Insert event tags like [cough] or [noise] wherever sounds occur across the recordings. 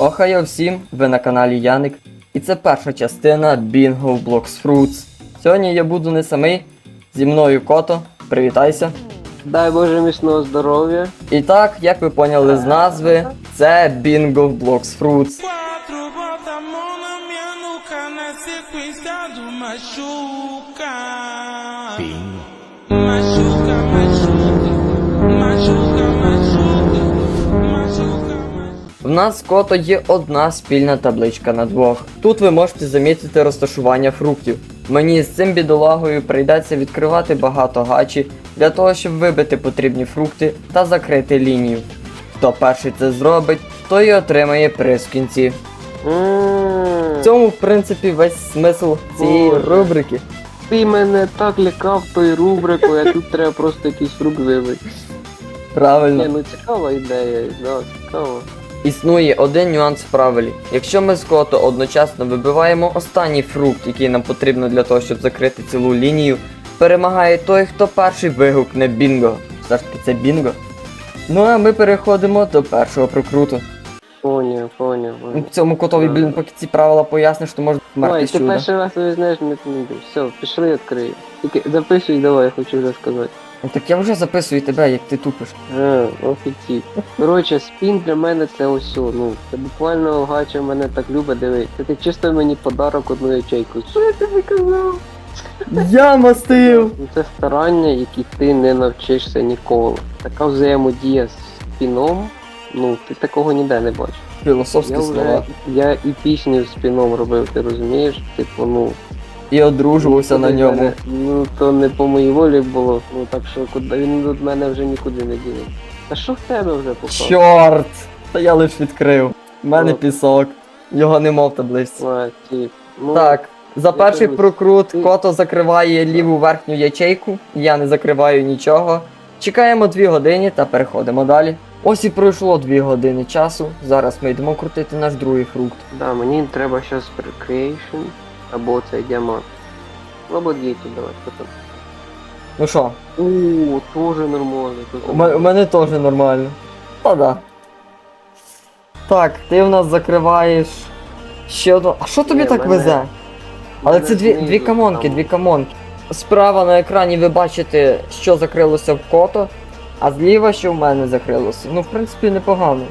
Охайо всім, ви на каналі Яник, і це перша частина Bingo Blocks Fruits. Сьогодні я буду не самий, зі мною кото, привітайся. Дай Боже міцного здоров'я. І так, як ви поняли з назви, це Bingo Blocks Fruits. Quatro, bota a В нас з кото є одна спільна табличка на двох. Тут ви можете замітити розташування фруктів. Мені з цим бідолагою прийдеться відкривати багато гачі для того, щоб вибити потрібні фрукти та закрити лінію. Хто перший це зробить, той і отримає приз в кінці. В цьому, в принципі, весь смисл цієї рубрики. Ти мене так лякав тою рубрикою, а тут треба просто якийсь фрукт вибити. Ні, Правильно. ну цікава ідея, да, цікаво. Існує один нюанс в правилі. Якщо ми з кото одночасно вибиваємо останній фрукт, який нам потрібно для того, щоб закрити цілу лінію, перемагає той, хто перший вигукне бінго. Все ж таки це бінго. Ну а ми переходимо до першого прокруту. Поняв, поняв. Поняв. Цьому котові, блін, поки ці правила поясниш, то можна Давай, вмерти ти чудо. перший раз не знаєш, не не. Все, пішли відкрию. Тільки записуй давай, я хочу вже сказати. Ну, Так я вже записую тебе, як ти тупиш. А. Коротше, спін для мене це ось, ну, це буквально гача мене так любить дивитися. Це ти чисто мені подарок одну ячейку. Що я тобі казав? Я мастив! Ну, Це старання, які ти не навчишся ніколи. Така взаємодія з спіном, ну ти такого ніде не бачиш. Філософські Я слова. вже я і пісню з спіном робив, ти розумієш? Типу, ну. І одружувався на ньому. мене- Ну то не по моїй волі було. Ну так що куди він від мене вже нікуди не дінеться. Та що в тебе вже попав? Чорт! Та я лиш відкрив. У мене От. пісок. Його нема в табличці. А, тип. Ну, Так, за перший дивлюсь. прокрут Ти- кото закриває ліву верхню ячейку, я не закриваю нічого. Чекаємо 2 години та переходимо далі. Ось і пройшло 2 години часу. Зараз ми йдемо крутити наш другий фрукт. Да, мені треба зараз Creation або цей діамант. Ну, Або діти, давай, що там. Ну що, О, тоже нормально. у мене, у мене теж нормально. Та да. Так, ти в нас закриваєш ще одну. А що тобі Ні, так мене- везе? Але це дві, дві камонки, дві камонки. Справа на екрані ви бачите, що закрилося в кото, а зліва, що в мене закрилося. Ну, в принципі, непогано.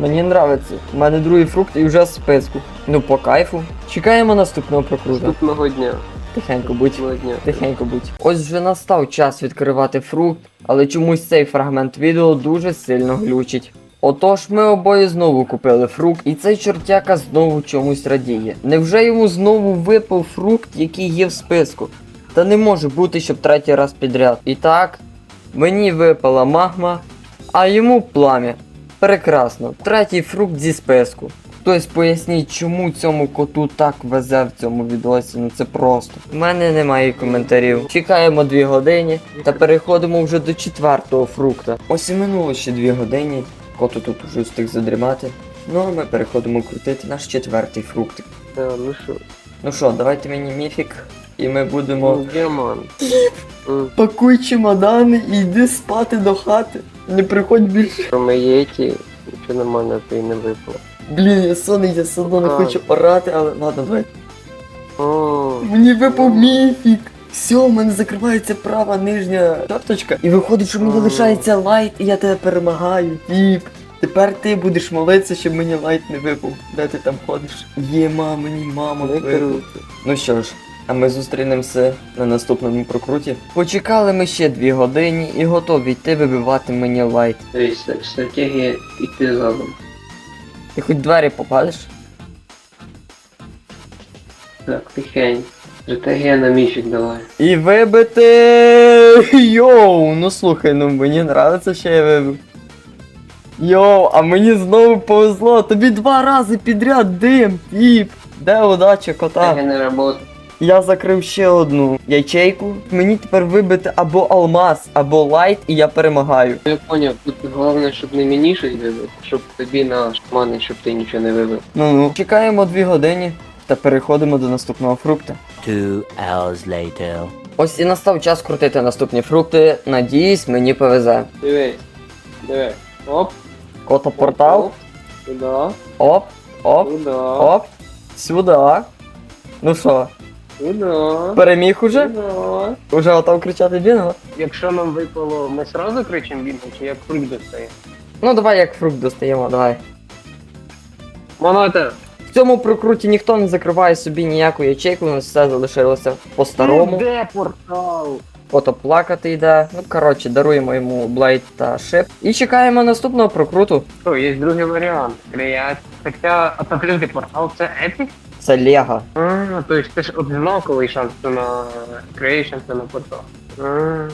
Мені нравиться. У мене другий фрукт і вже в списку. Ну, по кайфу. Чекаємо наступного прокрута. Наступного дня. Тихенько будь. Дня. Тихенько будь. Ось вже настав час відкривати фрукт, але чомусь цей фрагмент відео дуже сильно глючить. Отож, ми обоє знову купили фрукт, і цей чортяка знову чомусь радіє. Невже йому знову випав фрукт, який є в списку? Та не може бути, щоб третій раз підряд. І так, мені випала магма, а йому плам'я. Прекрасно, третій фрукт зі списку. Хтось поясніть, чому цьому коту так везе в цьому відосі, ну це просто. У мене немає коментарів. Чекаємо 2 години та переходимо вже до четвертого фрукта. Ось і минуло ще 2 години. Коту тут уже встиг задрімати. Ну а ми переходимо крутити наш четвертий фруктик. Да, ну що, Ну що, давайте мені міфік, і ми будемо. ну, діамант. Пакуй чемодани і йди спати до хати. Не приходь більше. Кроме Єті, нічого нормального тобі не випало. Блін, я сонний, я все одно не А. хочу орати, але ладно, давай. О, Мені випав міфік. Все, у мене закривається права нижня чорточка. І виходить, що мені Ага. лишається лайт, і я тебе перемагаю. Тіп. Тепер ти будеш молитися, щоб мені лайт не випав. Де ти там ходиш? Є мама, мені мама не випав. круто. Ну що ж, а ми зустрінемося на наступному прокруті. Почекали ми ще дві години і готові йти вибивати мені лайт. Дивись, так, стратегія йти задом. Ти хоч двері попадеш? Так, тихень. Стратегія на міфік давай. І вибити. Йоу, ну слухай, ну мені нравиться, що я вибив. Йоу, а мені знову повезло. Тобі два рази підряд дим, тіп. Де удача кота? Стратегія не робота. Я закрив ще одну ячейку. Мені тепер вибити або алмаз, або лайт, і я перемагаю. Я поняв, тут головне, щоб не мені щось вибив, щоб тобі на шмани, щоб ти нічого не вибив. Ну ну. Чекаємо дві години та переходимо до наступного фрукта. Two hours later. Ось і настав час крутити наступні фрукти. Надіюсь, мені повезе. Дивись, дивись. Оп. Кото портал. Сюда. Оп. Оп, Сюда. оп. Сюди. Ну що, Сюда. переміг уже? Сюда. Уже готов кричати бінго? Якщо нам випало, ми сразу кричимо бінго, чи як фрукт достає? Ну давай як фрукт достаємо, давай. Монета! В цьому прокруті ніхто не закриває собі ніяку ячейку, у нас все залишилося по-старому. Де портал? Фото плакати йде. Ну коротше, даруємо йому блейд та шип. І чекаємо наступного прокруту. О, є другий варіант. Креат. Хоча, а портал це епік? Це Лего. А, то есть це ж одинаковий шанс на creation, то на портал. А,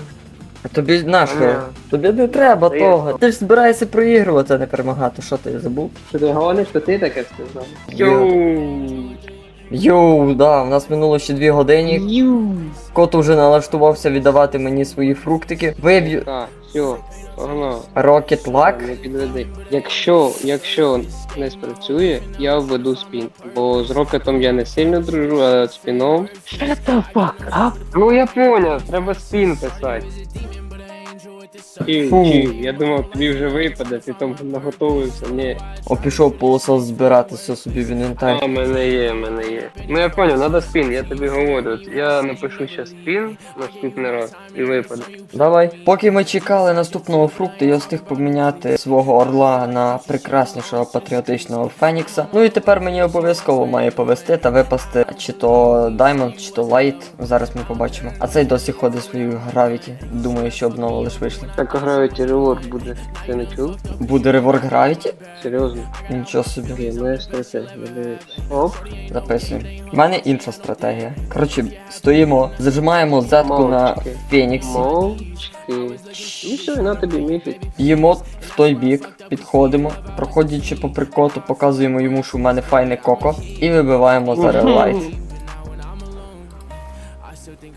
Тобі нащо? Ага. Тобі не треба Та того. є. Ти ж збираєшся проігрувати, а не перемагати. Що ти забув? Що ти говориш, що ти таке сказав? Йоу. Йоу, да, у нас минуло ще дві години. Кот уже налаштувався віддавати мені свої фруктики. Виб'ю Так, все, погнав. Рокет Лак. Не підведи. Якщо, якщо не спрацює, я введу спін. Бо з рокетом я не сильно дружу, а з спіном. Shut the fuck up? Ну я поняв, треба спін писати. Чи, Фу. чи, я думав, тобі вже випаде, ти там наготовився. Ні. О, пішов полосос збирати все собі в інвентар. А, в мене є, в мене є. Ну я поняв, треба спін, я тобі говорю. Я напишу ще спін наступний раз і випаде. Давай. Поки ми чекали наступного фрукту, я встиг поміняти свого орла на прекраснішого патріотичного Фенікса. Ну і тепер мені обов'язково має повести та випасти чи то Даймонд, чи то Лайт. Зараз ми побачимо. А цей досі ходить свою гравіті. Думаю, що обнова лиш вийшла. Так грають реворд буде. Ти не чув? Буде реворк гравіті? Серйозно? Нічого собі. Окей, моя стратегія. Оп. Записуємо. У мене інша стратегія. Коротше, стоїмо, зажимаємо зетку на Мовчки. Феніксі. Мовчки. І все, і на тобі міфік. Їмо в той бік, підходимо, проходячи по прикоту, показуємо йому, що в мене файне коко, і вибиваємо зараз лайт. [laughs]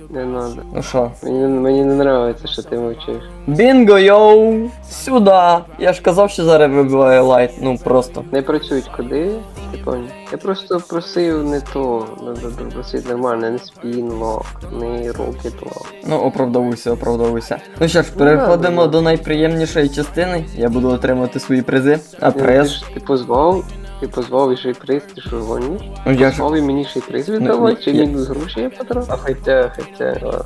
Не надо. Ну що, Мені, не- мені не нравиться, що ти мовчиш. бінго йоу! Сюди! Я ж казав, що зараз вибиваю лайт, ну просто. Не працюють куди, ти поняв? Я просто просив не то, надо просити нормально, не спін лок, не рокет лок. Ну, оправдовуйся, оправдовуйся. Ну що ж, Ну, переходимо до найприємнішої частини. Я буду отримати свої призи. А Ти, ж- ти позвав, ти позвав і ще й приз, ти що гониш? Ну я ж. Позвав і мені ще й приз віддавай, ні, чи я- мінус гроші я потратив? А хоча, хоча, ладно.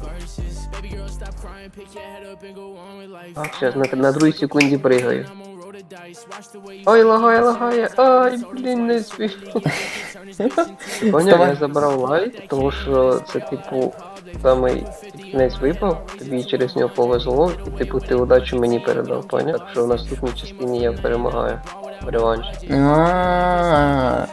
А, сейчас, на, на другій секунді пригаю. Ой, лагає, лагає, ай, блін, не спів. Поняв, я забрав лайт, тому що це типу самий кінець випав, тобі через нього повезло, і типу ти удачу мені передав, поняв? Так що в наступній частині я перемагаю. Реванш. А,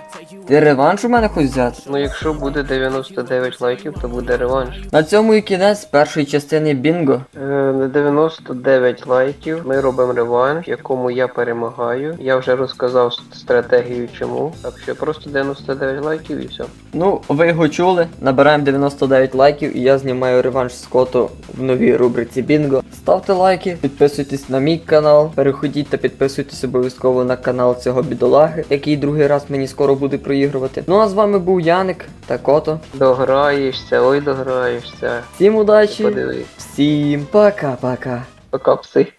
Ти реванш у мене хочеш взяти? Ну якщо буде 99 лайків, то буде реванш. На цьому і кінець першої частини Бінго. Е, На 99 лайків ми робимо реванш, в якому я перемагаю. Я вже розказав стратегію чому. Так що просто 99 лайків і все. Ну, ви його чули. Набираємо 99 лайків і я знімаю реванш з коту в новій рубриці Бінго. Ставте лайки, підписуйтесь на мій канал, переходіть та підписуйтесь обов'язково на канал цього бідолаги, який другий раз мені скоро буде проігрувати. Ну а з вами був Яник та Кото. Дограєшся, ой, дограєшся. Всім удачі, Подивись. всім пока-пока. Пока пси.